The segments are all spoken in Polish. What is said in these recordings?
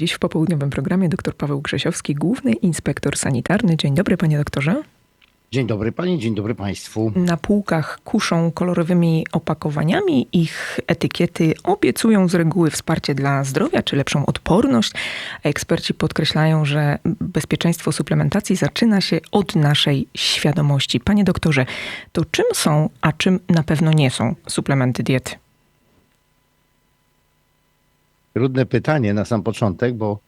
Dziś w popołudniowym programie dr Paweł Grzesiowski, główny inspektor sanitarny. Dzień dobry, panie doktorze. Dzień dobry pani, dzień dobry państwu. Na półkach kuszą kolorowymi opakowaniami. Ich etykiety obiecują z reguły wsparcie dla zdrowia czy lepszą odporność. Eksperci podkreślają, że bezpieczeństwo suplementacji zaczyna się od naszej świadomości. Panie doktorze, to czym są, a czym na pewno nie są suplementy diety? Trudne pytanie na sam początek, bo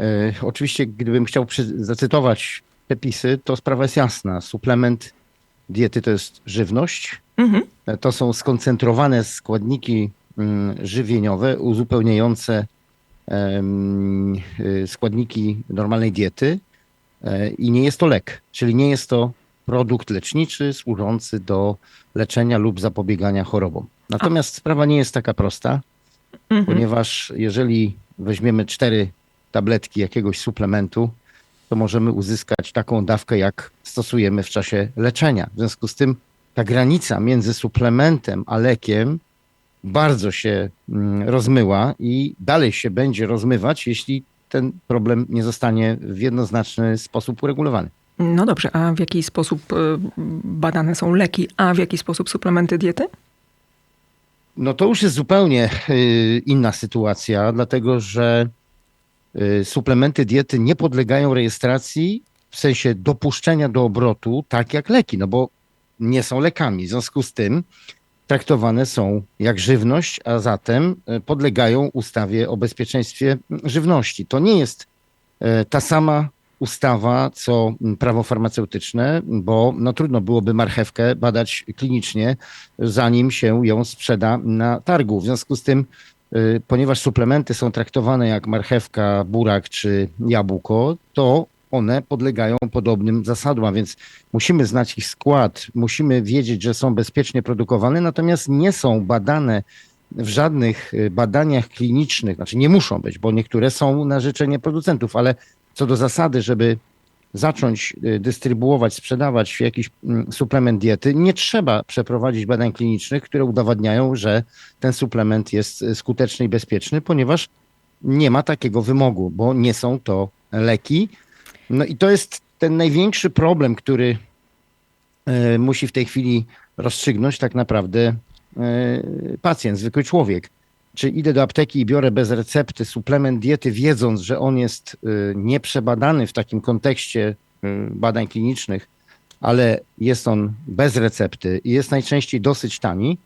e, oczywiście gdybym chciał przy, zacytować przepisy, to sprawa jest jasna. Suplement diety to jest żywność. Mhm. To są skoncentrowane składniki mm, żywieniowe uzupełniające y, składniki normalnej diety e, i nie jest to lek, czyli nie jest to produkt leczniczy służący do leczenia lub zapobiegania chorobom. Natomiast sprawa nie jest taka prosta, Mhm. ponieważ jeżeli weźmiemy cztery tabletki jakiegoś suplementu, to możemy uzyskać taką dawkę, jak stosujemy w czasie leczenia. W związku z tym ta granica między suplementem a lekiem bardzo się mm, rozmyła i dalej się będzie rozmywać, jeśli ten problem nie zostanie w jednoznaczny sposób uregulowany. No dobrze, a w jaki sposób y, badane są leki, a w jaki sposób suplementy diety? No to już jest zupełnie y, inna sytuacja, dlatego że y, suplementy diety nie podlegają rejestracji w sensie dopuszczenia do obrotu, tak jak leki, no bo nie są lekami. W związku z tym traktowane są jak żywność, a zatem y, podlegają ustawie o bezpieczeństwie żywności. To nie jest ta sama ustawa, co prawo farmaceutyczne, bo no trudno byłoby marchewkę badać klinicznie, zanim się ją sprzeda na targu. W związku z tym, y, ponieważ suplementy są traktowane jak marchewka, burak czy jabłko, to one podlegają podobnym zasadom, a więc musimy znać ich skład, musimy wiedzieć, że są bezpiecznie produkowane, natomiast nie są badane w żadnych y, badaniach klinicznych, znaczy nie muszą być, bo niektóre są na życzenie producentów, ale co do zasady, żeby zacząć y, dystrybuować, sprzedawać jakiś mm, suplement diety, nie trzeba przeprowadzić badań klinicznych, które udowadniają, że ten suplement jest y, skuteczny i bezpieczny, ponieważ nie ma takiego wymogu, bo nie są to leki. No i to jest ten największy problem, który y, musi w tej chwili rozstrzygnąć tak naprawdę pacjent, zwykły człowiek czy idę do apteki i biorę bez recepty suplement diety, wiedząc, że on jest y, nieprzebadany w takim kontekście y, badań klinicznych, ale jest on bez recepty i jest najczęściej dosyć tani,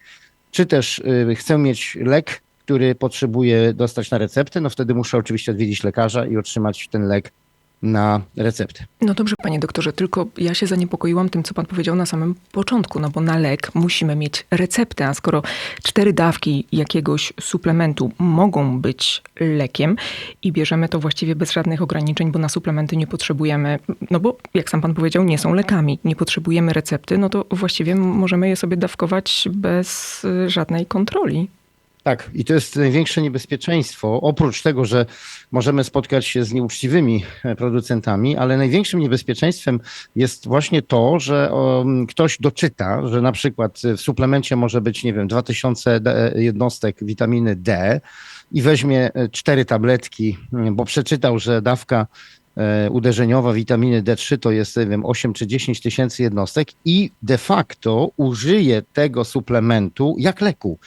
czy też y, chcę mieć lek, który potrzebuję dostać na receptę, no wtedy muszę oczywiście odwiedzić lekarza i otrzymać ten lek na receptę. No dobrze, panie doktorze, tylko ja się zaniepokoiłam tym, co pan powiedział na samym początku, no bo na lek musimy mieć receptę, a skoro cztery dawki jakiegoś suplementu mogą być lekiem i bierzemy to właściwie bez żadnych ograniczeń, bo na suplementy nie potrzebujemy, no bo jak sam pan powiedział, nie są lekami, nie potrzebujemy recepty, no to właściwie możemy je sobie dawkować bez y, żadnej kontroli. Tak, i to jest największe niebezpieczeństwo. Oprócz tego, że możemy spotkać się z nieuczciwymi e, producentami, ale największym niebezpieczeństwem jest właśnie to, że ktoś doczyta, że na przykład w suplemencie może być, nie wiem, 2000 jednostek witaminy D i weźmie e, cztery tabletki, bo przeczytał, że dawka e, uderzeniowa witaminy D3 to jest, nie wiem, 8 czy 10 tysięcy jednostek i de facto użyje tego suplementu jak leku.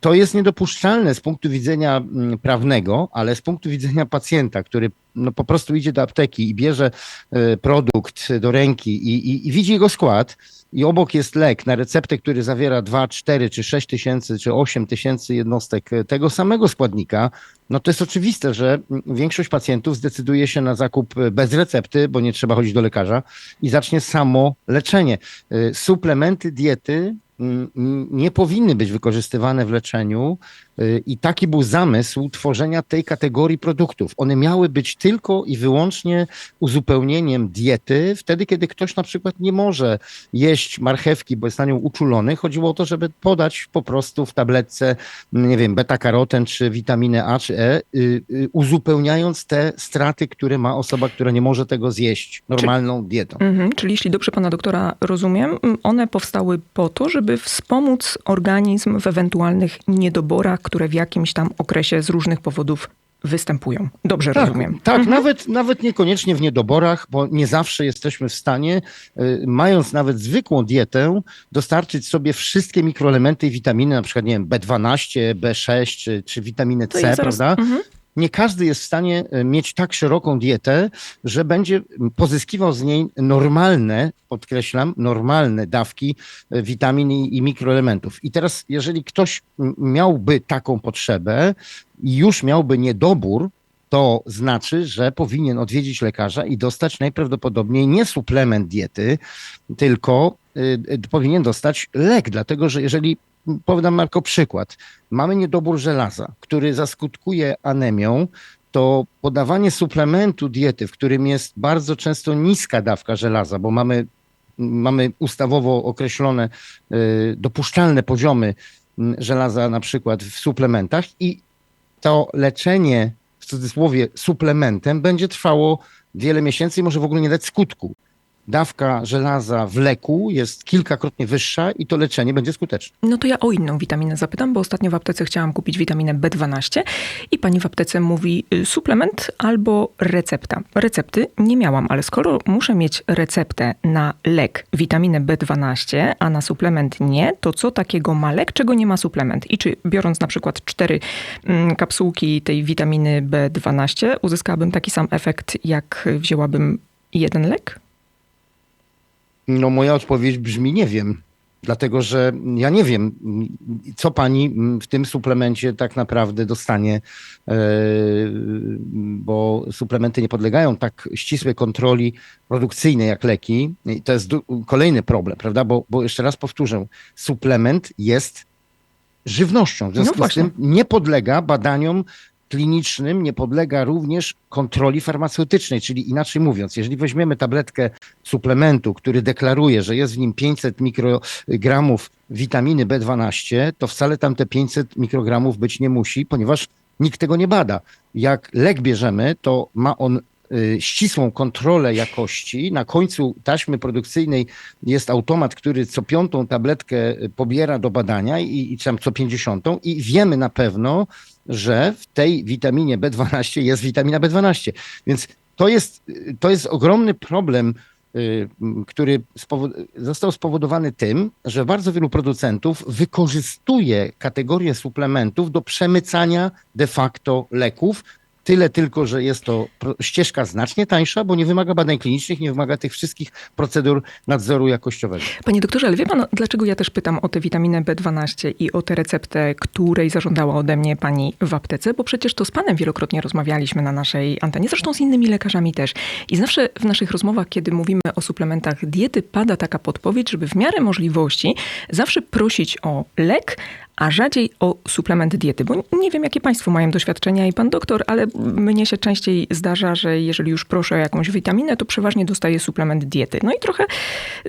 To jest niedopuszczalne z punktu widzenia mm, prawnego, ale z punktu widzenia pacjenta, który no po prostu idzie do apteki i bierze e, produkt do ręki i, i, i widzi jego skład, i obok jest lek na receptę, który zawiera 2, 4 czy 6 tysięcy czy 8 tysięcy jednostek tego samego składnika, no to jest oczywiste, że większość pacjentów zdecyduje się na zakup bez recepty, bo nie trzeba chodzić do lekarza i zacznie samo leczenie. E, suplementy diety nie powinny być wykorzystywane w leczeniu i taki był zamysł tworzenia tej kategorii produktów. One miały być tylko i wyłącznie uzupełnieniem diety, wtedy kiedy ktoś na przykład nie może jeść marchewki, bo jest na nią uczulony. Chodziło o to, żeby podać po prostu w tabletce, nie wiem, beta-karoten czy witaminę A czy E, y, y, uzupełniając te straty, które ma osoba, która nie może tego zjeść normalną dietą. Mhm, czyli jeśli dobrze pana doktora rozumiem, one powstały po to, żeby wspomóc organizm w ewentualnych niedoborach, które w jakimś tam okresie z różnych powodów występują. Dobrze Tak, rozumiem. tak nawet, nawet niekoniecznie w niedoborach, bo nie zawsze jesteśmy w stanie, y, mając nawet zwykłą dietę, dostarczyć sobie wszystkie mikroelementy i witaminy, na przykład nie wiem, B12, B6 czy, czy witaminę C, zaraz- prawda? Mhm. Nie każdy jest w stanie e, mieć tak szeroką dietę, że będzie pozyskiwał z niej normalne, podkreślam, normalne dawki e, witamin i, mikroelementów. I teraz, jeżeli ktoś miałby taką potrzebę i już miałby niedobór, to znaczy, że powinien odwiedzić lekarza i dostać najprawdopodobniej nie suplement diety, tylko powinien dostać lek, dlatego że jeżeli, podam jako przykład, mamy niedobór żelaza, który zaskutkuje anemią, to podawanie suplementu diety, w którym jest bardzo często niska dawka żelaza, bo mamy, mamy ustawowo określone y, dopuszczalne poziomy żelaza na przykład w suplementach i to leczenie w cudzysłowie suplementem będzie trwało wiele miesięcy i może w ogóle nie dać skutku. Dawka żelaza w leku jest kilkakrotnie wyższa i to leczenie będzie skuteczne. No to ja o inną witaminę zapytam, bo ostatnio w aptece chciałam kupić witaminę B12 i pani w aptece mówi y, suplement albo recepta. Recepty nie miałam, ale skoro muszę mieć receptę na lek witaminę B12, a na suplement nie, to co takiego ma lek, czego nie ma suplement? I czy biorąc na przykład cztery mm, kapsułki tej witaminy B12, uzyskałabym taki sam efekt, jak wzięłabym jeden lek? No moja odpowiedź brzmi nie wiem. Dlatego, że ja nie wiem, co pani w tym suplemencie tak naprawdę dostanie, e, bo suplementy nie podlegają tak ścisłej kontroli produkcyjnej jak leki. I to jest kolejny problem, prawda? Bo, bo jeszcze raz powtórzę, suplement jest żywnością. W związku z właśnie. tym nie podlega badaniom klinicznym, nie podlega również kontroli farmaceutycznej. Czyli inaczej mówiąc, jeżeli weźmiemy tabletkę suplementu, który deklaruje, że jest w nim 500 mikrogramów witaminy B12, to wcale tam te 500 mikrogramów być nie musi, ponieważ nikt tego nie bada. Jak lek bierzemy, to ma on ścisłą kontrolę jakości. Na końcu taśmy produkcyjnej jest automat, który co piątą tabletkę y, pobiera do badania i, i tam co pięćdziesiątą i wiemy na pewno, że w tej witaminie B12 jest witamina B12. Więc to jest, y, to jest ogromny problem, y, który został spowodowany tym, że bardzo wielu producentów wykorzystuje kategorię suplementów do przemycania de facto leków. Tyle tylko, że jest to ścieżka znacznie tańsza, bo nie wymaga badań klinicznych, nie wymaga tych wszystkich procedur nadzoru jakościowego. Panie doktorze, ale wie pan, dlaczego ja też pytam o tę witaminę B12 i o tę receptę, której zażądała ode mnie pani w aptece? Bo przecież to z panem wielokrotnie rozmawialiśmy na naszej antenie, zresztą z innymi lekarzami też. I zawsze w naszych rozmowach, kiedy mówimy o suplementach diety, pada taka podpowiedź, żeby w miarę możliwości zawsze prosić o lek, a rzadziej o suplement diety, bo nie wiem, jakie Państwo mają doświadczenia i Pan doktor, ale mnie się częściej zdarza, że jeżeli już proszę o jakąś witaminę, to przeważnie dostaję suplement diety. No i trochę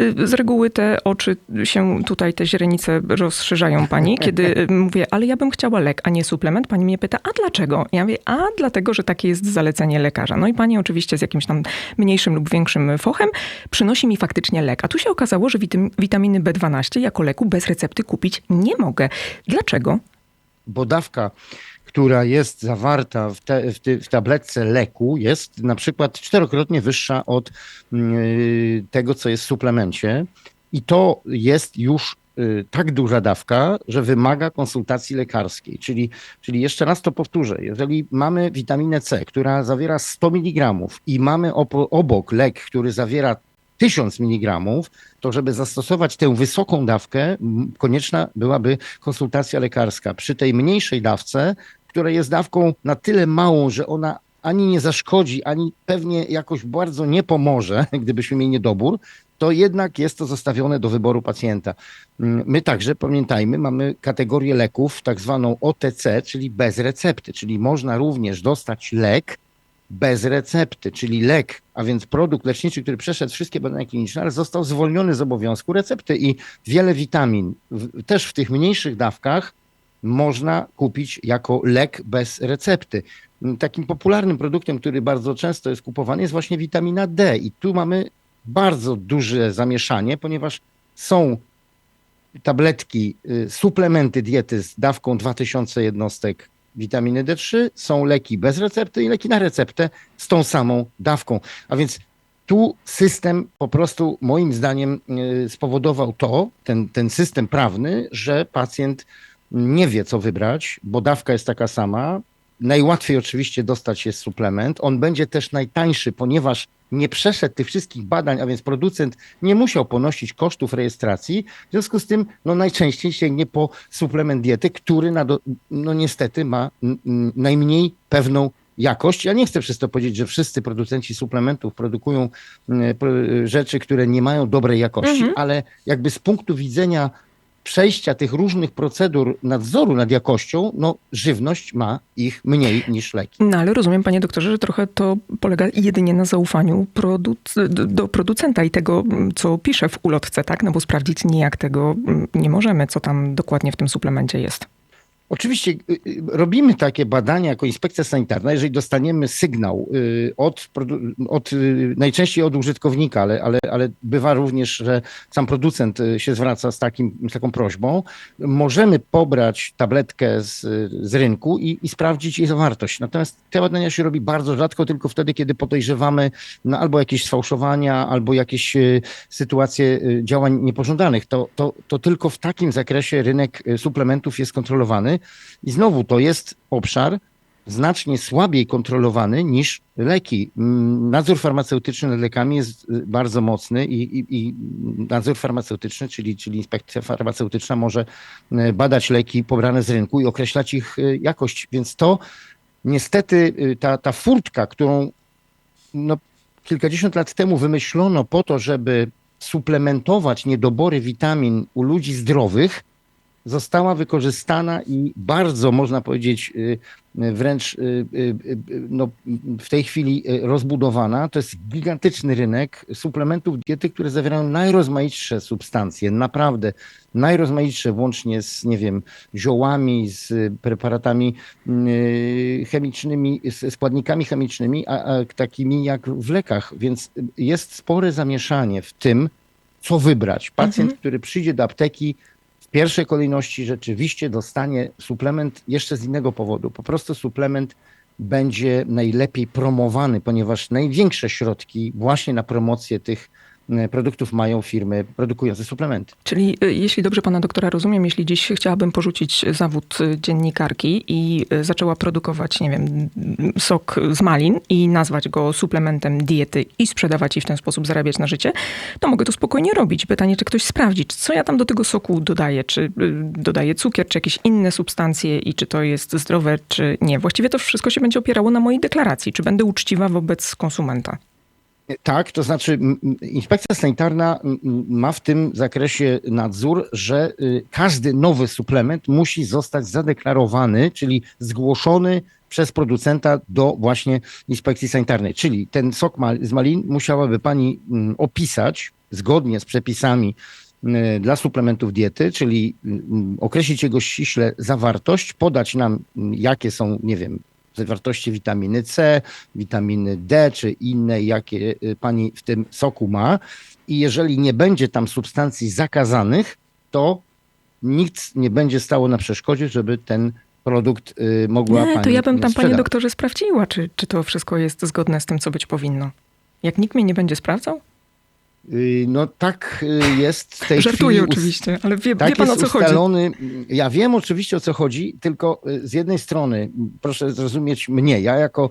y, z reguły te oczy się tutaj, te źrenice rozszerzają Pani, kiedy y, mówię, ale ja bym chciała lek, a nie suplement. Pani mnie pyta, a dlaczego? Ja mówię, a dlatego, że takie jest zalecenie lekarza. No i Pani oczywiście z jakimś tam mniejszym lub większym fochem przynosi mi faktycznie lek. A tu się okazało, że witam- witaminy B12 jako leku bez recepty kupić nie mogę. Dlaczego? bo dawka, która jest zawarta w, te, w, w tabletce leku, jest na przykład czterokrotnie wyższa od yy, tego, co jest w suplemencie. I to jest już yy, tak duża dawka, że wymaga konsultacji lekarskiej. Czyli, czyli jeszcze raz to powtórzę, jeżeli mamy witaminę C, która zawiera 100 mg i mamy obok lek, który zawiera 1000 mg, to żeby zastosować tę wysoką dawkę, konieczna byłaby konsultacja lekarska. Przy tej mniejszej dawce, która jest dawką na tyle małą, że ona ani nie zaszkodzi, ani pewnie jakoś bardzo nie pomoże, gdybyśmy mieli niedobór, to jednak jest to zostawione do wyboru pacjenta. Mm, My także, pamiętajmy, mamy kategorię leków, tak zwaną OTC, czyli bez recepty, czyli można również dostać lek, bez recepty, czyli lek, a więc produkt leczniczy, który przeszedł wszystkie badania kliniczne, ale został zwolniony z obowiązku recepty i wiele witamin, też w tych mniejszych dawkach, można kupić jako lek bez recepty. Takim popularnym produktem, który bardzo często jest kupowany, jest właśnie witamina D. I tu mamy bardzo duże zamieszanie, ponieważ są tabletki, y, suplementy diety z dawką 2000 jednostek witaminy D3, są leki bez recepty i leki na receptę z tą samą dawką. A więc tu system po prostu moim zdaniem y, spowodował to, ten, ten system prawny, że pacjent nie wie, co wybrać, bo dawka jest taka sama. Najłatwiej oczywiście dostać jest suplement. On będzie też najtańszy, ponieważ nie przeszedł tych wszystkich badań, a więc producent nie musiał ponosić kosztów rejestracji. W związku z tym no, najczęściej sięgnie po suplement diety, który na do, no, niestety ma najmniej pewną jakość. Ja nie chcę przez to powiedzieć, że wszyscy producenci suplementów produkują mm, rzeczy, które nie mają dobrej jakości, Mhm. ale jakby z punktu widzenia przejścia tych różnych procedur nadzoru nad jakością, no żywność ma ich mniej niż leki. No ale rozumiem, panie doktorze, że trochę to polega jedynie na zaufaniu produc- do- producenta i tego, mm, co pisze w ulotce, tak? No bo sprawdzić nijak tego mm, nie możemy, co tam dokładnie w tym suplemencie jest. Oczywiście y, y, robimy takie badania jako inspekcja sanitarna, jeżeli dostaniemy sygnał y, od, od najczęściej od użytkownika, ale, ale, ale bywa również, że sam producent się zwraca z, takim, z taką prośbą, możemy pobrać tabletkę z, z rynku i, i sprawdzić jej zawartość. Natomiast te badania się robi bardzo rzadko, tylko wtedy, kiedy podejrzewamy no, albo jakieś sfałszowania, albo jakieś sytuacje działań niepożądanych. To, to, to tylko w takim zakresie rynek suplementów jest kontrolowany. I znowu to jest obszar znacznie słabiej kontrolowany niż leki. Mm, Nadzór farmaceutyczny nad lekami jest y, bardzo mocny i, i, i nadzór farmaceutyczny, czyli, czyli inspekcja farmaceutyczna może y, badać leki pobrane z rynku i określać ich y, jakość. Więc to niestety ta, ta furtka, którą no, kilkadziesiąt lat temu wymyślono po to, żeby suplementować niedobory witamin u ludzi zdrowych, została wykorzystana i bardzo, można powiedzieć, y, y, wręcz y, no, w tej chwili rozbudowana. To jest gigantyczny rynek suplementów diety, które zawierają najrozmaitsze substancje, naprawdę najrozmaitsze, włącznie z, nie wiem, ziołami, z preparatami chemicznymi, z składnikami chemicznymi, a, a takimi jak w lekach. Więc jest spore zamieszanie w tym, co wybrać. Pacjent, Mhm. który przyjdzie do apteki, pierwszej kolejności rzeczywiście dostanie suplement jeszcze z innego powodu. Po prostu suplement będzie najlepiej promowany, ponieważ największe środki właśnie na promocję tych produktów mają firmy produkujące suplementy. Czyli y, jeśli dobrze pana doktora rozumiem, jeśli dziś chciałabym porzucić zawód y, dziennikarki i y, zaczęła produkować, nie wiem, sok z malin i nazwać go suplementem diety i sprzedawać i w ten sposób zarabiać na życie, to mogę to spokojnie robić. Pytanie, czy ktoś sprawdzi, co ja tam do tego soku dodaję, czy y, dodaję cukier, czy jakieś inne substancje i czy to jest zdrowe, czy nie. Właściwie to wszystko się będzie opierało na mojej deklaracji, czy będę uczciwa wobec konsumenta. Tak, to znaczy inspekcja sanitarna ma w tym zakresie nadzór, że y, każdy nowy suplement musi zostać zadeklarowany, czyli zgłoszony przez producenta do właśnie inspekcji sanitarnej. Czyli ten sok z malin musiałaby pani opisać zgodnie z przepisami dla suplementów diety, czyli określić jego ściśle zawartość, podać nam jakie są, nie wiem, zawartości witaminy C, witaminy D czy inne, jakie y, pani w tym soku ma. I jeżeli nie będzie tam substancji zakazanych, to nikt nie będzie stało na przeszkodzie, żeby ten produkt y, mogła Nie, pani to ja bym tam, panie sprzedawać. doktorze, sprawdziła, czy, czy to wszystko jest zgodne z tym, co być powinno. Jak nikt mnie nie będzie sprawdzał? Y, No tak y, jest w tej Żartuję chwili. oczywiście, ale wie, Tak wie pan o co chodzi. ustalony. Ja wiem oczywiście o co chodzi, tylko y, z jednej strony, proszę zrozumieć mnie, ja jako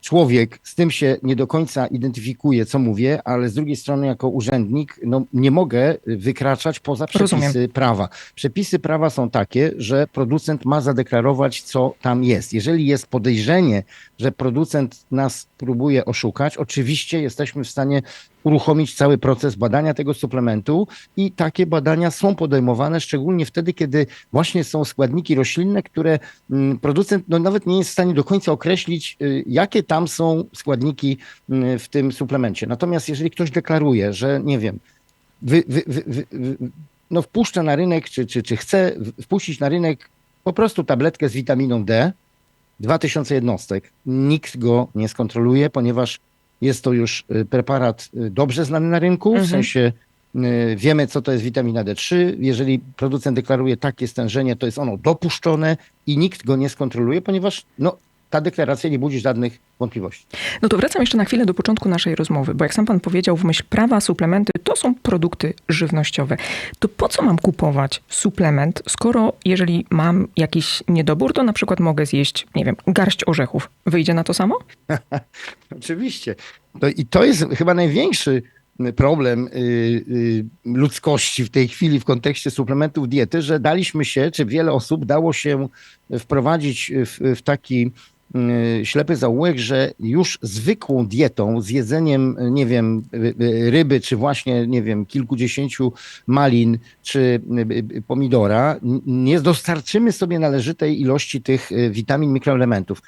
człowiek z tym się nie do końca identyfikuję, co mówię, ale z drugiej strony jako urzędnik no, nie mogę wykraczać poza przepisy Rozumiem. prawa. Przepisy prawa są takie, że producent ma zadeklarować, co tam jest. Jeżeli jest podejrzenie, że producent nas próbuje oszukać, oczywiście jesteśmy w stanie uruchomić cały proces badania tego suplementu i takie badania są podejmowane, szczególnie wtedy, kiedy właśnie są składniki roślinne, które mm, producent no, nawet nie jest w stanie do końca określić, y, jakie tam są składniki mm, w tym suplemencie. Natomiast jeżeli ktoś deklaruje, że nie wiem, wy, wy, wy, no, wpuszcza na rynek, czy, czy, czy chce wpuścić na rynek po prostu tabletkę z witaminą D, 2000 jednostek. Nikt go nie skontroluje, ponieważ jest to już y, preparat y, dobrze znany na rynku, w Mhm. sensie Y, Wiemy, co to jest witamina D3. Jeżeli producent deklaruje takie stężenie, to jest ono dopuszczone i nikt go nie skontroluje, ponieważ no, ta deklaracja nie budzi żadnych wątpliwości. No to wracam jeszcze na chwilę do początku naszej rozmowy, bo jak sam pan powiedział, w myśl prawa suplementy to są produkty żywnościowe. To po co mam kupować suplement, skoro jeżeli mam jakiś niedobór, to na przykład mogę zjeść, nie wiem, garść orzechów. Wyjdzie na to samo? Oczywiście. To, I to jest chyba największy problem y, y, ludzkości w tej chwili w kontekście suplementów diety, że daliśmy się, czy wiele osób dało się wprowadzić w, w taki y, ślepy zaułek, że już zwykłą dietą, z jedzeniem, nie wiem, y, y, ryby, czy właśnie, nie wiem, kilkudziesięciu malin, czy y, y, pomidora, nie dostarczymy sobie należytej ilości tych y, witamin, mikroelementów.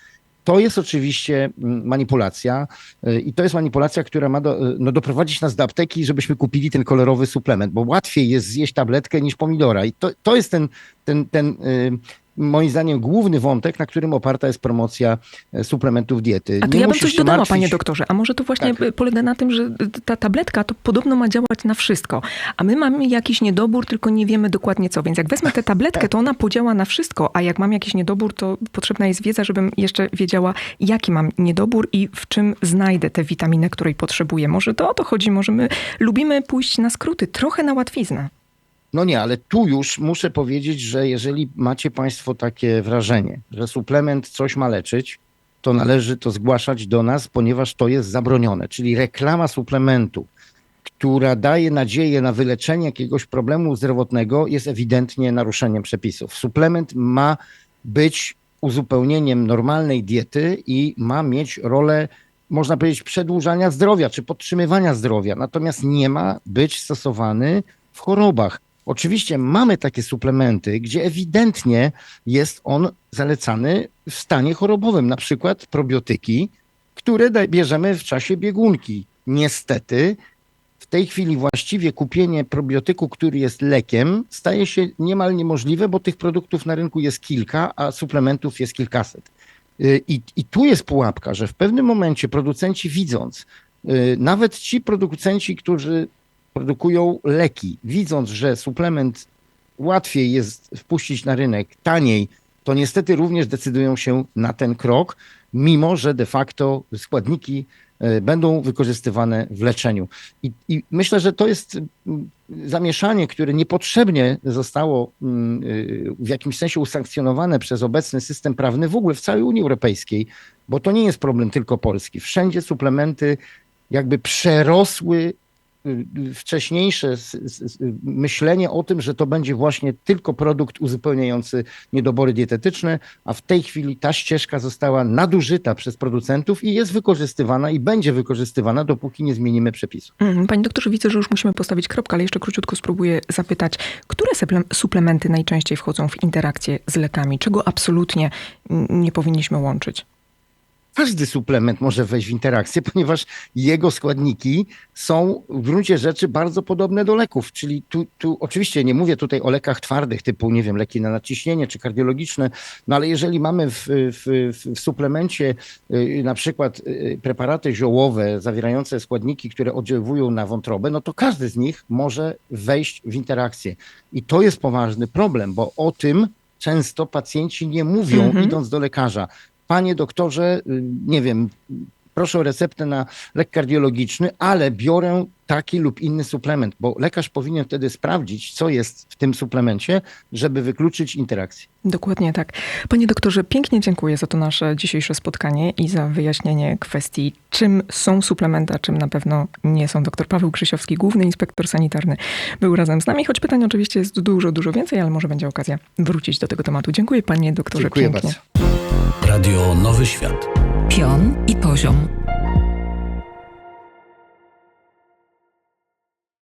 To jest oczywiście mm, manipulacja y, i to jest manipulacja, która ma do, y, no, doprowadzić nas do apteki, żebyśmy kupili ten kolorowy suplement, bo łatwiej jest zjeść tabletkę niż pomidora. I to, to jest ten, ten, ten y, moim zdaniem główny wątek, na którym oparta jest promocja e, suplementów diety. A to Nie ja bym coś dodała, martwić- panie doktorze. A może to właśnie Tak. polega na tym, że ta tabletka to podobno ma działać na wszystko, a my mamy jakiś niedobór, tylko nie wiemy dokładnie co. Więc jak wezmę tę tabletkę, to ona podziała na wszystko, a jak mam jakiś niedobór, to potrzebna jest wiedza, żebym jeszcze wiedziała, jaki mam niedobór i w czym znajdę tę witaminę, której potrzebuję. Może to o to chodzi, może my lubimy pójść na skróty, trochę na łatwiznę. No nie, ale tu już muszę powiedzieć, że jeżeli macie Państwo takie wrażenie, że suplement coś ma leczyć, to należy to zgłaszać do nas, ponieważ to jest zabronione. Czyli reklama suplementu, która daje nadzieję na wyleczenie jakiegoś problemu zdrowotnego, jest ewidentnie naruszeniem przepisów. Suplement ma być uzupełnieniem normalnej diety i ma mieć rolę, można powiedzieć, przedłużania zdrowia czy podtrzymywania zdrowia. Natomiast nie ma być stosowany w chorobach. Oczywiście mamy takie suplementy, gdzie ewidentnie jest on zalecany w stanie chorobowym, na przykład probiotyki, które bierzemy w czasie biegunki. Niestety, w tej chwili właściwie kupienie probiotyku, który jest lekiem, staje się niemal niemożliwe, bo tych produktów na rynku jest kilka, a suplementów jest kilkaset. Y, I, I tu jest pułapka, że w pewnym momencie producenci widząc, y, nawet ci producenci, którzy produkują leki, widząc, że suplement łatwiej jest wpuścić na rynek, taniej, to niestety również decydują się na ten krok, mimo że de facto składniki e, będą wykorzystywane w leczeniu. I, I myślę, że to jest zamieszanie, które niepotrzebnie zostało y, w jakimś sensie usankcjonowane przez obecny system prawny w ogóle w całej Unii Europejskiej, bo to nie jest problem tylko Polski. Wszędzie suplementy jakby przerosły wcześniejsze myślenie o tym, że to będzie właśnie tylko produkt uzupełniający niedobory dietetyczne, a w tej chwili ta ścieżka została nadużyta przez producentów i jest wykorzystywana i będzie wykorzystywana, dopóki nie zmienimy przepisów. Mm, Panie doktorze, widzę, że już musimy postawić kropkę, ale jeszcze króciutko spróbuję zapytać, które suple- suplementy najczęściej wchodzą w interakcję z lekami? Czego absolutnie nie powinniśmy łączyć? Każdy suplement może wejść w interakcję, ponieważ jego składniki są w gruncie rzeczy bardzo podobne do leków. Czyli tu, tu oczywiście nie mówię tutaj o lekach twardych, typu, nie wiem, leki na nadciśnienie czy kardiologiczne, no ale jeżeli mamy w, w, w, suplemencie y, na przykład y, preparaty ziołowe zawierające składniki, które oddziałują na wątrobę, no to każdy z nich może wejść w interakcję. I to jest poważny problem, bo o tym często pacjenci nie mówią, Mhm. idąc do lekarza. Panie doktorze, y, nie wiem, proszę o receptę na lek kardiologiczny, ale biorę taki lub inny suplement, bo lekarz powinien wtedy sprawdzić, co jest w tym suplemencie, żeby wykluczyć interakcję. Dokładnie tak. Panie doktorze, pięknie dziękuję za to nasze dzisiejsze spotkanie i za wyjaśnienie kwestii, czym są suplementy, a czym na pewno nie są. Doktor Paweł Krzysiowski, główny inspektor sanitarny, był razem z nami, choć pytań oczywiście jest dużo, dużo więcej, ale może będzie okazja wrócić do tego tematu. Dziękuję panie doktorze Dziękuję pięknie. bardzo. Radio Nowy Świat. Pion i poziom